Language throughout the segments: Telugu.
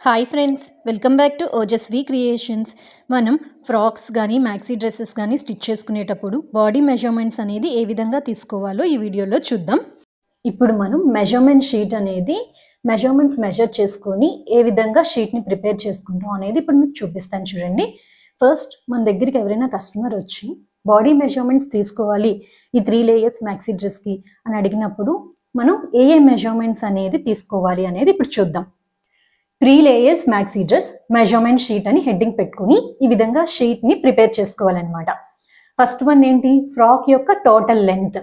Hi friends welcome back to Ojaswi creations. మనం ఫ్రాక్స్ కానీ మ్యాక్సీ డ్రెస్సెస్ కానీ స్టిచ్ చేసుకునేటప్పుడు బాడీ మెజర్మెంట్స్ అనేది ఏ విధంగా తీసుకోవాలో ఈ వీడియోలో చూద్దాం. ఇప్పుడు మనం మెజర్మెంట్ షీట్ అనేది మెజర్మెంట్స్ మెజర్ చేసుకొని ఏ విధంగా షీట్ని ప్రిపేర్ చేసుకుంటాం అనేది ఇప్పుడు మీకు చూపిస్తాను చూడండి. ఫస్ట్ మన దగ్గరికి ఎవరైనా కస్టమర్ వచ్చి బాడీ మెజర్మెంట్స్ తీసుకోవాలి ఈ త్రీ లేయర్స్ మ్యాక్సీ డ్రెస్కి అని అడిగినప్పుడు మనం ఏ ఏ మెజర్మెంట్స్ అనేది తీసుకోవాలి అనేది ఇప్పుడు చూద్దాం. Three layers maxi dress measurement sheet అని హెడ్డింగ్ పెట్టుకుని ఈ విధంగా షీట్ని ప్రిపేర్ చేసుకోవాలన్నమాట. ఫస్ట్ వన్ ఏంటి? ఫ్రాక్ యొక్క టోటల్ లెంత్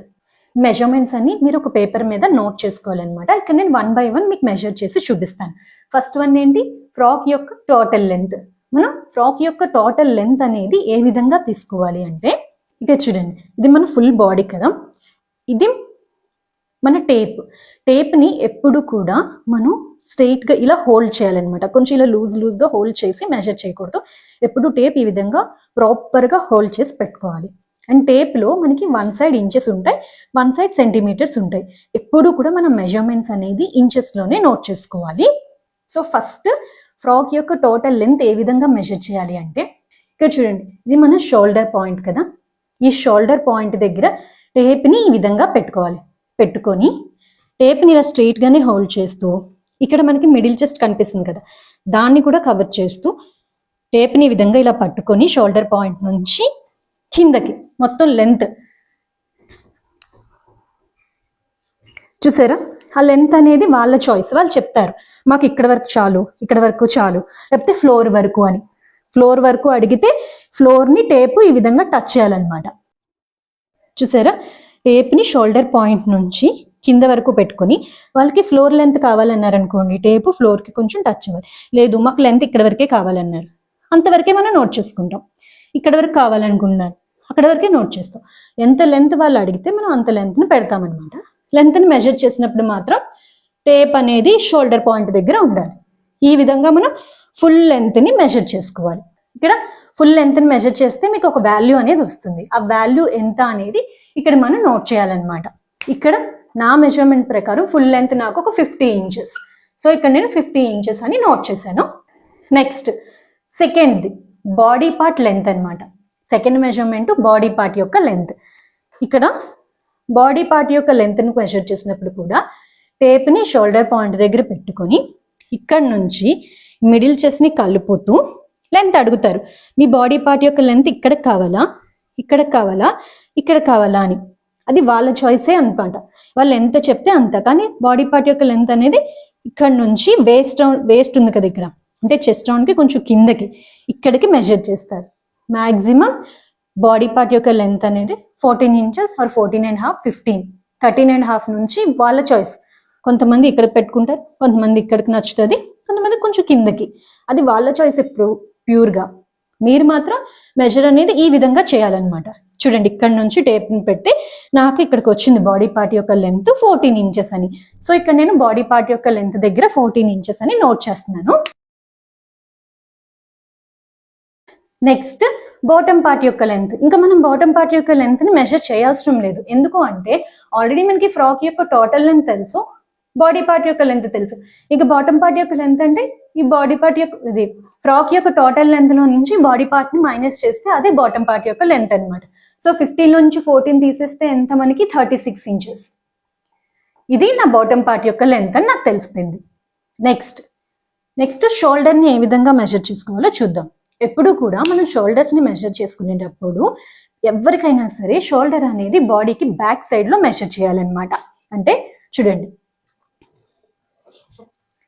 మెజర్మెంట్స్ అన్ని మీరు ఒక పేపర్ మీద నోట్ చేసుకోవాలన్నమాట. ఇక్కడ నేను వన్ బై వన్ మీకు మెజర్ చేసి చూపిస్తాను. ఫస్ట్ వన్ ఏంటి? ఫ్రాక్ యొక్క టోటల్ లెంత్ మనం ఫ్రాక్ యొక్క టోటల్ లెంత్ అనేది ఏ విధంగా తీసుకోవాలి అంటే ఇక చూడండి. ఇది మన ఫుల్ బాడీ కదా. ఇది మన టేప్. టేప్ని ఎప్పుడు కూడా మనం స్ట్రైట్గా ఇలా హోల్డ్ చేయాలన్నమాట. కొంచెం ఇలా లూజ్ లూజ్గా హోల్డ్ చేసి మెజర్ చేయకూడదు. ఎప్పుడు టేప్ ఈ విధంగా ప్రాపర్గా హోల్డ్ చేసి పెట్టుకోవాలి. అండ్ టేప్లో మనకి వన్ సైడ్ ఇంచెస్ ఉంటాయి వన్ సైడ్ సెంటీమీటర్స్ ఉంటాయి. ఎప్పుడు కూడా మనం మెజర్మెంట్స్ అనేది ఇంచెస్లోనే నోట్ చేసుకోవాలి. సో ఫస్ట్ ఫ్రాక్ యొక్క టోటల్ లెంత్ ఏ విధంగా మెజర్ చేయాలి అంటే ఇక్కడ చూడండి ఇది మన షోల్డర్ పాయింట్ కదా. ఈ షోల్డర్ పాయింట్ దగ్గర టేప్ని ఈ విధంగా పెట్టుకోవాలి. పెట్టుకొని టేప్ని ఇలా స్ట్రెయిట్గానే హోల్డ్ చేస్తూ ఇక్కడ మనకి మిడిల్ చెస్ట్ కనిపిస్తుంది కదా దాన్ని కూడా కవర్ చేస్తూ టేప్ని ఈ విధంగా ఇలా పట్టుకొని షోల్డర్ పాయింట్ నుంచి కిందకి మొత్తం లెంత్ చూసారా? ఆ లెంత్ అనేది వాళ్ళ చాయిస్ వాళ్ళు చెప్తారు మాకు ఇక్కడ వరకు చాలు ఇక్కడ వరకు చాలు లేకపోతే ఫ్లోర్ వరకు అని. ఫ్లోర్ వరకు అడిగితే ఫ్లోర్ని టేపు ఈ విధంగా టచ్ చేయాలన్నమాట. చూసారా? టేప్ని షోల్డర్ పాయింట్ నుంచి కింద వరకు పెట్టుకొని వాళ్ళకి ఫ్లోర్ లెంత్ కావాలన్నారనుకోండి టేపు ఫ్లోర్కి కొంచెం టచ్ అవ్వాలి లేదు మాకు లెంత్ ఇక్కడ వరకే కావాలన్నారు. అంతవరకే మనం నోట్ చేసుకుంటాం. ఇక్కడ వరకు కావాలనుకున్నారు. అక్కడ వరకే నోట్ చేస్తాం. ఎంత లెంత్ వాళ్ళు అడిగితే మనం అంత లెంత్ని పెడతామన్నమాట. లెంత్ని మెజర్ చేసినప్పుడు మాత్రం టేప్ అనేది షోల్డర్ పాయింట్ దగ్గర ఉండాలి. ఈ విధంగా మనం ఫుల్ లెంత్ని మెజర్ చేసుకోవాలి. ఇక్కడ ఫుల్ లెంత్ని మెజర్ చేస్తే మీకు ఒక వాల్యూ అనేది వస్తుంది. ఆ వాల్యూ ఎంత అనేది ఇక్కడ మనం నోట్ చేయాలన్నమాట. ఇక్కడ నా మెజర్మెంట్ ప్రకారం ఫుల్ లెంత్ నాకు ఒక ఫిఫ్టీ ఇంచెస్ సో ఇక్కడ నేను ఫిఫ్టీ ఇంచెస్ అని నోట్ చేశాను. నెక్స్ట్ సెకండ్ది బాడీ పార్ట్ లెంత్ అన్నమాట. సెకండ్ మెజర్మెంట్ బాడీ పార్ట్ యొక్క లెంత్ ఇక్కడ బాడీ పార్ట్ యొక్క లెంత్ని మెజర్ చేసినప్పుడు కూడా టేప్ని షోల్డర్ పాయింట్ దగ్గర పెట్టుకొని ఇక్కడ నుంచి మిడిల్ చెస్ట్ని కలుపుతూ లెంత్ అడుగుతారు. మీ బాడీ పార్ట్ యొక్క లెంత్ ఇక్కడ కావాలా? ఇక్కడ కావాలా? ఇక్కడ కావాలా అని. అది వాళ్ళ చాయిసే అనమాట వాళ్ళు ఎంత చెప్తే అంత. కానీ బాడీ పార్ట్ యొక్క లెంత్ అనేది ఇక్కడ నుంచి వేస్ట్ వేస్ట్ ఉంది కదా ఇక్కడ. అంటే చెస్ట్ రౌండ్కి కొంచెం కిందకి. ఇక్కడికి మెజర్ చేస్తారు. మ్యాక్సిమం బాడీ పార్ట్ యొక్క లెంత్ అనేది fourteen inches or fourteen and half fifteen thirteen and half నుంచి వాళ్ళ చాయిస్ కొంతమంది ఇక్కడ పెట్టుకుంటారు కొంతమంది ఇక్కడికి నచ్చుతుంది కొంతమంది కొంచెం కిందకి. అది వాళ్ళ చాయిస్ ఇప్పుడు ప్యూర్గా మీరు మాత్రం మెజర్ అనేది ఈ విధంగా చేయాలన్నమాట. చూడండి ఇక్కడ నుంచి టేప్ని పెట్టి నాకు ఇక్కడికి వచ్చింది బాడీ పార్ట్ యొక్క లెంత్ ఫోర్టీన్ ఇంచెస్ అని. సో ఇక్కడ నేను బాడీ పార్ట్ యొక్క లెంత్ దగ్గర ఫోర్టీన్ ఇంచెస్ అని నోట్ చేస్తున్నాను. నెక్స్ట్ బాటమ్ పార్ట్ యొక్క లెంత్ ఇంకా మనం బాటమ్ పార్ట్ యొక్క లెంత్ మెజర్ చేయాల్సిన లేదు. ఎందుకు అంటే ఆల్రెడీ మనకి ఫ్రాక్ యొక్క టోటల్ లెంత్ తెలుసు. బాడీ పార్ట్ యొక్క లెంత్ తెలుసు. ఇక బాటమ్ పార్ట్ యొక్క లెంత్ అంటే ఈ బాడీ పార్ట్ యొక్క ఇది ఫ్రాక్ యొక్క టోటల్ లెంత్లో నుంచి బాడీ పార్ట్ని మైనస్ చేస్తే అదే బాటమ్ పార్ట్ యొక్క లెంత్ అనమాట సో ఫిఫ్టీన్ నుంచి ఫోర్టీన్ తీసేస్తే ఎంత మనకి? Thirty six inches. ఇది నా బాటమ్ పార్ట్ యొక్క లెంత్ అని నాకు తెలిసిపోయింది. నెక్స్ట్. నెక్స్ట్ షోల్డర్ని ఏ విధంగా మెజర్ చేసుకోవాలో చూద్దాం. ఎప్పుడు కూడా మనం షోల్డర్స్ని మెజర్ చేసుకునేటప్పుడు ఎవరికైనా సరే షోల్డర్ అనేది బాడీకి బ్యాక్ సైడ్లో మెజర్ చేయాలన్నమాట. అంటే చూడండి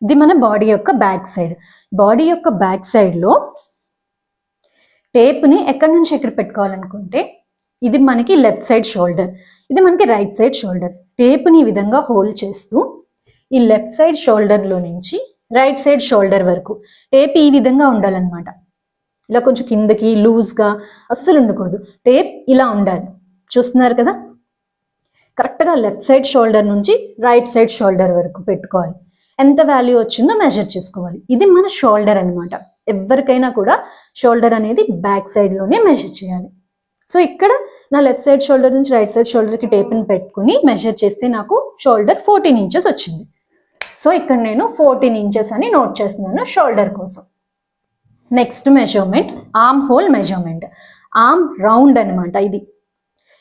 ఇది మన బాడీ యొక్క బ్యాక్ సైడ్. బాడీ యొక్క బ్యాక్ సైడ్లో టేప్ని ఎక్కడి నుంచి ఎక్కడ పెట్టుకోవాలనుకుంటే ఇది మనకి లెఫ్ట్ సైడ్ షోల్డర్. ఇది మనకి రైట్ సైడ్ షోల్డర్. టేప్ని ఈ విధంగా హోల్డ్ చేస్తూ ఈ లెఫ్ట్ సైడ్ షోల్డర్లో నుంచి రైట్ సైడ్ షోల్డర్ వరకు టేప్ ఈ విధంగా ఉండాలన్నమాట. ఇలా కొంచెం కిందకి లూజ్గా అస్సలు ఉండకూడదు. టేప్ ఇలా ఉండాలి. చూస్తున్నారు కదా? కరెక్ట్గా లెఫ్ట్ సైడ్ షోల్డర్ నుంచి రైట్ సైడ్ షోల్డర్ వరకు పెట్టుకోవాలి. ఎంత వాల్యూ వచ్చిందో మెజర్ చేసుకోవాలి. ఇది మన షోల్డర్ అనమాట ఎవరికైనా కూడా షోల్డర్ అనేది బ్యాక్ సైడ్లోనే మెజర్ చేయాలి. సో ఇక్కడ నా లెఫ్ట్ సైడ్ షోల్డర్ నుంచి రైట్ సైడ్ షోల్డర్కి టేప్ని పెట్టుకుని మెజర్ చేస్తే నాకు షోల్డర్ ఫోర్టీన్ ఇంచెస్ వచ్చింది. సో ఇక్కడ నేను ఫోర్టీన్ ఇంచెస్ అని నోట్ చేస్తున్నాను షోల్డర్ కోసం. Next measurement arm hole measurement arm round అన్నమాట ఇది.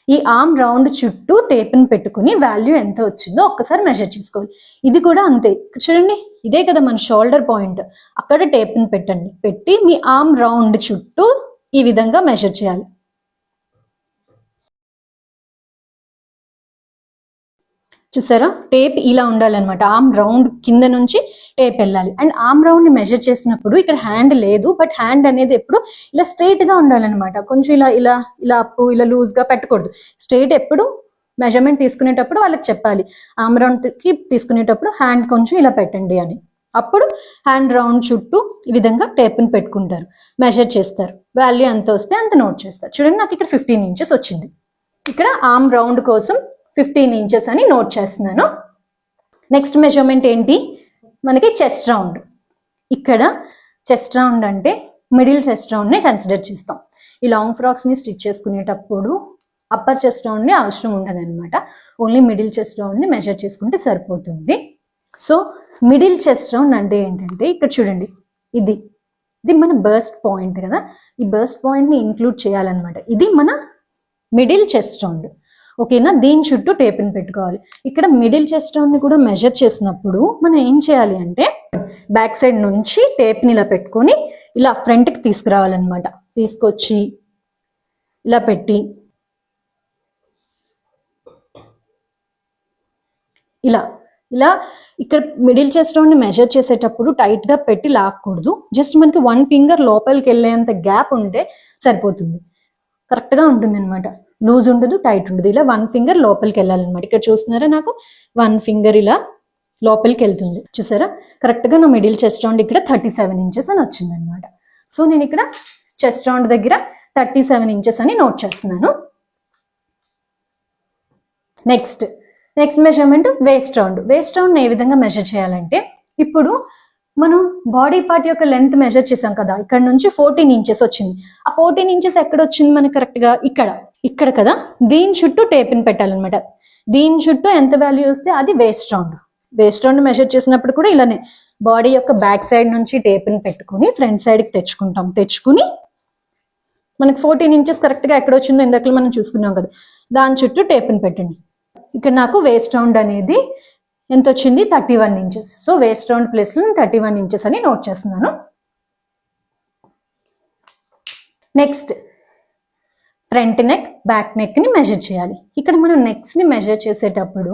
ఈ ఆర్మ్ రౌండ్ చుట్టూ టేప్ని పెట్టుకుని వాల్యూ ఎంత వచ్చిందో ఒక్కసారి మెజర్ చేసుకోవాలి. ఇది కూడా అంతే. చూడండి ఇదే కదా మన షోల్డర్ పాయింట్ అక్కడ టేప్ని పెట్టండి. పెట్టి మీ ఆర్మ్ రౌండ్ చుట్టూ ఈ విధంగా మెజర్ చేయాలి. చూసారా? టేప్ ఇలా ఉండాలన్నమాట. ఆమ్ రౌండ్ కింద నుంచి టేప్ వెళ్ళాలి. అండ్ ఆమ్ రౌండ్ని మెజర్ చేసినప్పుడు ఇక్కడ హ్యాండ్ లేదు బట్ హ్యాండ్ అనేది ఎప్పుడు ఇలా స్ట్రైట్గా ఉండాలన్నమాట. కొంచెం ఇలా ఇలా ఇలా అప్పు ఇలా లూజ్గా పెట్టకూడదు. స్ట్రైట్ ఎప్పుడు మెజర్మెంట్ తీసుకునేటప్పుడు వాళ్ళకి చెప్పాలి. ఆమ్ రౌండ్కి తీసుకునేటప్పుడు హ్యాండ్ కొంచెం ఇలా పెట్టండి అని. అప్పుడు హ్యాండ్ రౌండ్ చుట్టూ ఈ విధంగా టేప్ని పెట్టుకుంటారు. మెజర్ చేస్తారు. వాల్యూ ఎంత వస్తే అంత నోట్ చేస్తారు. చూడండి నాకు ఇక్కడ ఫిఫ్టీన్ ఇంచెస్ వచ్చింది. ఇక్కడ ఆమ్ రౌండ్ కోసం ఫిఫ్టీన్ ఇంచెస్ అని నోట్ చేస్తున్నాను. నెక్స్ట్ మెజర్మెంట్ ఏంటి? మనకి చెస్ట్ రౌండ్ ఇక్కడ చెస్ట్ రౌండ్ అంటే మిడిల్ చెస్ట్ రౌండ్ని కన్సిడర్ చేస్తాం. ఈ లాంగ్ ఫ్రాక్స్ని స్టిచ్ చేసుకునేటప్పుడు అప్పర్ చెస్ట్ రౌండ్ని అవసరం ఉండదు అనమాట ఓన్లీ మిడిల్ చెస్ట్ రౌండ్ని మెజర్ చేసుకుంటే సరిపోతుంది. సో మిడిల్ చెస్ట్ రౌండ్ అంటే ఏంటంటే ఇక్కడ చూడండి ఇది. ఇది మన బర్స్ట్ పాయింట్ కదా. ఈ బర్స్ట్ పాయింట్ని ఇంక్లూడ్ చేయాలన్నమాట. ఇది మన మిడిల్ చెస్ట్ రౌండ్ ఓకేనా? దీని చుట్టూ టేప్ని పెట్టుకోవాలి. ఇక్కడ మిడిల్ చెస్ట్ని కూడా మెజర్ చేసినప్పుడు మనం ఏం చేయాలి అంటే బ్యాక్ సైడ్ నుంచి టేప్ని ఇలా పెట్టుకొని ఇలా ఫ్రంట్కి తీసుకురావాలన్నమాట. తీసుకొచ్చి ఇలా పెట్టి ఇలా ఇలా ఇక్కడ మిడిల్ చెస్ట్ మెజర్ చేసేటప్పుడు టైట్గా పెట్టి లాక్కూడదు. జస్ట్ మనకి వన్ ఫింగర్ లోపలికి వెళ్ళేంత గ్యాప్ ఉంటే సరిపోతుంది. కరెక్ట్గా ఉంటుంది అనమాట లూజ్ ఉండదు టైట్ ఉండదు. ఇలా వన్ ఫింగర్ లోపలికి వెళ్ళాలన్నమాట. ఇక్కడ చూస్తున్నారా నాకు? వన్ ఫింగర్ ఇలా లోపలికి వెళ్తుంది. చూసారా? కరెక్ట్గా నా మిడిల్ చెస్ట్ రౌండ్ ఇక్కడ థర్టీ సెవెన్ ఇంచెస్ అని వచ్చింది అనమాట సో నేను ఇక్కడ చెస్ట్ రౌండ్ దగ్గర థర్టీ సెవెన్ ఇంచెస్ అని నోట్ చేస్తున్నాను. Next next measurement waist round waist round ఏ విధంగా మెజర్ చేయాలంటే ఇప్పుడు మనం బాడీ పార్ట్ యొక్క లెంత్ మెజర్ చేసాం కదా ఇక్కడ నుంచి ఫోర్టీన్ ఇంచెస్ వచ్చింది. ఆ ఫోర్టీన్ ఇంచెస్ ఎక్కడ వచ్చింది మనకి కరెక్ట్గా ఇక్కడ. ఇక్కడ కదా? దీని చుట్టూ టేపిన్ పెట్టాలన్నమాట. దీని చుట్టూ ఎంత వాల్యూ వస్తే అది waist round waist round measure చేసినప్పుడు కూడా ఇలానే బాడీ యొక్క బ్యాక్ సైడ్ నుంచి టేపిన్ పెట్టుకుని ఫ్రంట్ సైడ్కి తెచ్చుకుంటాం. తెచ్చుకుని మనకి ఫోర్టీన్ ఇంచెస్ కరెక్ట్గా ఎక్కడ వచ్చిందో ఇందాక మనం చూసుకున్నాం కదా. దాని చుట్టూ టేపిన్ పెట్టండి. ఇక్కడ నాకు వేస్ట్ రౌండ్ అనేది ఎంత వచ్చింది? Thirty one inches so waist round ప్లేస్లో నేను థర్టీ వన్ ఇంచెస్ అని నోట్ చేస్తున్నాను. నెక్స్ట్ ఫ్రంట్ నెక్ బ్యాక్ నెక్ని మెజర్ చేయాలి. ఇక్కడ మనం నెక్స్ట్ని మెజర్ చేసేటప్పుడు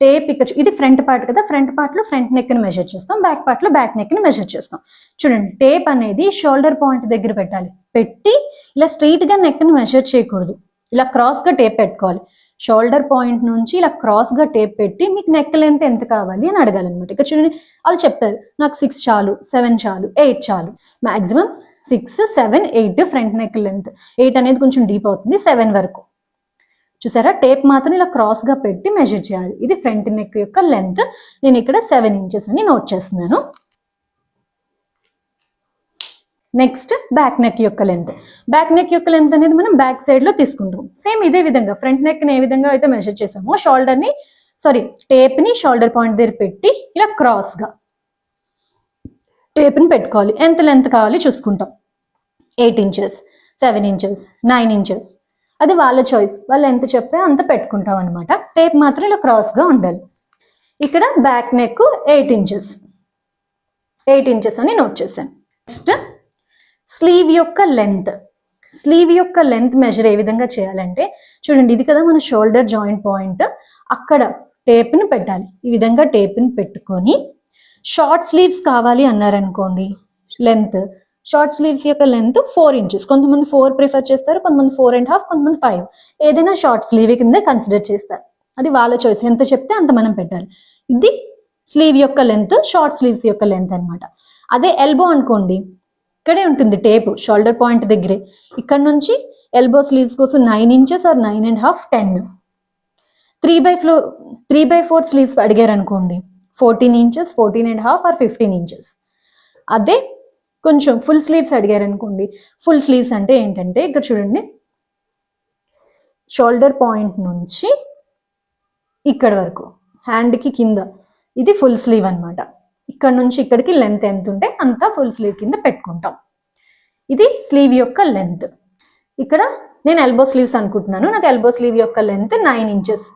టేప్ ఇక్కడ ఇది ఫ్రంట్ పార్ట్ కదా ఫ్రంట్ పార్ట్లో ఫ్రంట్ నెక్ని మెజర్ చేస్తాం బ్యాక్ పార్ట్లో బ్యాక్ నెక్ని మెజర్ చేస్తాం. చూడండి టేప్ అనేది షోల్డర్ పాయింట్ దగ్గర పెట్టాలి. పెట్టి ఇలా స్ట్రైట్గా నెక్ని మెజర్ చేయకూడదు. ఇలా క్రాస్గా టేప్ పెట్టుకోవాలి. షోల్డర్ పాయింట్ నుంచి ఇలా క్రాస్గా టేప్ పెట్టి మీకు నెక్ లెంత్ ఎంత కావాలి అని అడగాలన్నమాట. ఇక్కడ చూడండి వాళ్ళు చెప్తారు నాకు సిక్స్ చాలు సెవెన్ చాలు ఎయిట్ చాలు. Maximum six seven eight front neck length eight అనేది కొంచెం డీప్ అవుతుంది సెవెన్ వరకు. చూసారా? టేప్ మాత్రం ఇలా క్రాస్గా పెట్టి మెజర్ చేయాలి. ఇది ఫ్రంట్ నెక్ యొక్క లెంత్ నేను ఇక్కడ సెవెన్ ఇంచెస్ అని నోట్ చేస్తున్నాను. నెక్స్ట్ బ్యాక్ నెక్ యొక్క లెంత్ బ్యాక్ నెక్ యొక్క లెంత్ అనేది మనం బ్యాక్ సైడ్లో తీసుకుంటాం. సేమ్ ఇదే విధంగా ఫ్రంట్ నెక్ని ఏ విధంగా అయితే మెజర్ చేసామో షోల్డర్ని సారీ టేప్ని షోల్డర్ పాయింట్ దగ్గర పెట్టి ఇలా క్రాస్గా. టేప్ని పెట్టుకోవాలి. ఎంత లెంత్ కావాలి చూసుకుంటాం. Eight inches seven inches nine inches. అది వాళ్ళ చాయిస్ వాళ్ళు ఎంత చెప్తే అంత పెట్టుకుంటాం అనమాట టేప్ మాత్రం ఇలా క్రాస్గా ఉండాలి. ఇక్కడ back neck eight inches. Eight inches అని నోట్ చేశాను. నెక్స్ట్ స్లీవ్ యొక్క లెంత్ స్లీవ్ యొక్క లెంత్ మెజర్ ఏ విధంగా చేయాలంటే చూడండి ఇది కదా మన షోల్డర్ జాయింట్ పాయింట్ అక్కడ టేప్ని పెట్టాలి. ఈ విధంగా టేప్ని పెట్టుకొని షార్ట్ స్లీవ్స్ కావాలి అన్నారనుకోండి లెంత్ షార్ట్ స్లీవ్స్ యొక్క లెంత్ ఫోర్ ఇంచెస్ కొంతమంది ఫోర్ ప్రిఫర్ చేస్తారు కొంతమంది ఫోర్ అండ్ హాఫ్ కొంతమంది ఫైవ్ ఏదైనా షార్ట్ స్లీవ్ కింద కన్సిడర్ చేస్తారు. అది వాళ్ళ చాయిస్ ఎంత చెప్తే అంత మనం పెట్టాలి. ఇది స్లీవ్ యొక్క లెంత్ షార్ట్ స్లీవ్స్ యొక్క లెంత్ అన్నమాట. అదే ఎల్బో అనుకోండి ఇక్కడే ఉంటుంది టేప్ షోల్డర్ పాయింట్ దగ్గరే. ఇక్కడ నుంచి ఎల్బో స్లీవ్స్ కోసం nine inches or nine and half ten three by four three by four sleeves అడిగారు అనుకోండి fourteen inches fourteen and half or fifteen inches. అదే కొంచెం ఫుల్ స్లీవ్స్ అడిగారు అనుకోండి ఫుల్ స్లీవ్స్ అంటే ఏంటంటే ఇక్కడ చూడండి. షోల్డర్ పాయింట్ నుంచి ఇక్కడ వరకు హ్యాండ్కి కింద. ఇది ఫుల్ స్లీవ్ అనమాట ఇక్కడ నుంచి ఇక్కడికి లెంత్ ఎంత ఉంటే అంతా ఫుల్ స్లీవ్ కింద పెట్టుకుంటాం. ఇది స్లీవ్ యొక్క లెంత్ ఇక్కడ నేను ఎల్బో స్లీవ్స్ అనుకుంటున్నాను. నాకు ఎల్బో స్లీవ్ యొక్క లెంత్ నైన్ ఇంచెస్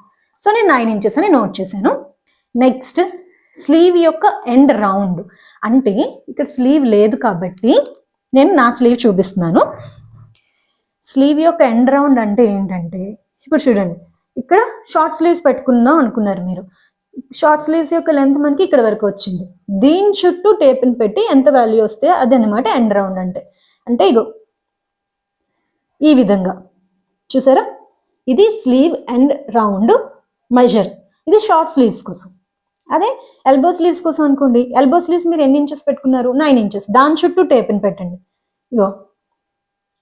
సో నేను నైన్ ఇంచెస్ అని నోట్ చేశాను. నెక్స్ట్ స్లీవ్ యొక్క ఎండ్ రౌండ్. అంటే ఇక్కడ స్లీవ్ లేదు కాబట్టి నేను నా స్లీవ్ చూపిస్తున్నాను. స్లీవ్ యొక్క ఎండ్ రౌండ్ అంటే ఏంటంటే ఇప్పుడు చూడండి ఇక్కడ షార్ట్ స్లీవ్స్ పెట్టుకుందాం అనుకున్నారు మీరు. షార్ట్ స్లీవ్స్ యొక్క లెంత్ మనకి ఇక్కడ వరకు వచ్చింది. దీని చుట్టూ టేప్ని పెట్టి ఎంత వాల్యూ వస్తే అది అనమాట ఎండ్ రౌండ్ అంటే. అంటే ఇగో ఈ విధంగా. చూసారా? ఇది స్లీవ్ అండ్ రౌండ్ మెజర్. ఇది షార్ట్ స్లీవ్స్ కోసం. అదే ఎల్బో స్లీవ్స్ కోసం అనుకోండి ఎల్బో స్లీవ్స్ మీరు ఎన్ని ఇంచెస్ పెట్టుకున్నారు? నైన్ ఇంచెస్ దాని చుట్టూ టేప్ని పెట్టండి. ఇగో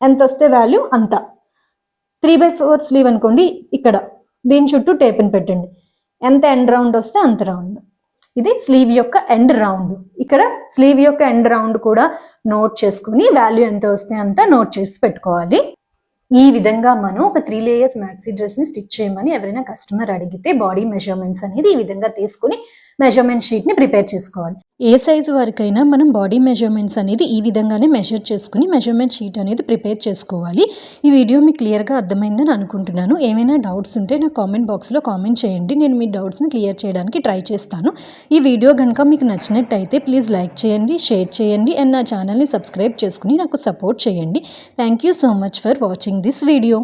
ఎంత వస్తే వాల్యూ అంత. త్రీ బై ఫోర్ స్లీవ్ అనుకోండి ఇక్కడ. దీని చుట్టూ టేప్ని పెట్టండి. ఎంత ఎండ్ రౌండ్ వస్తే అంత రౌండ్ ఇది స్లీవ్ యొక్క ఎండ్ రౌండ్ ఇక్కడ స్లీవ్ యొక్క ఎండ్ రౌండ్ కూడా నోట్ చేసుకుని వాల్యూ ఎంత వస్తే అంత నోట్ చేసి పెట్టుకోవాలి. ఈ విధంగా మనం ఒక త్రీ లేయర్స్ మ్యాక్సీ డ్రెస్ని స్టిచ్ చేయమని ఎవరైనా కస్టమర్ అడిగితే బాడీ మెజర్మెంట్స్ అనేది ఈ విధంగా తీసుకుని మెజర్మెంట్ షీట్ని ప్రిపేర్ చేసుకోవాలి. ఏ సైజు వరకైనా మనం బాడీ మెజర్మెంట్స్ అనేది ఈ విధంగానే మెజర్ చేసుకుని మెజర్మెంట్ షీట్ అనేది ప్రిపేర్ చేసుకోవాలి. ఈ వీడియో మీకు క్లియర్గా అర్థమైందని అనుకుంటున్నాను. ఏమైనా డౌట్స్ ఉంటే నా కామెంట్ బాక్స్లో కామెంట్ చేయండి. నేను మీ డౌట్స్ని క్లియర్ చేయడానికి ట్రై చేస్తాను. ఈ వీడియో కనుక మీకు నచ్చినట్టయితే ప్లీజ్ లైక్ చేయండి షేర్ చేయండి అండ్ నా ఛానల్ని సబ్స్క్రైబ్ చేసుకుని నాకు సపోర్ట్ చేయండి. Thank you so much for watching this video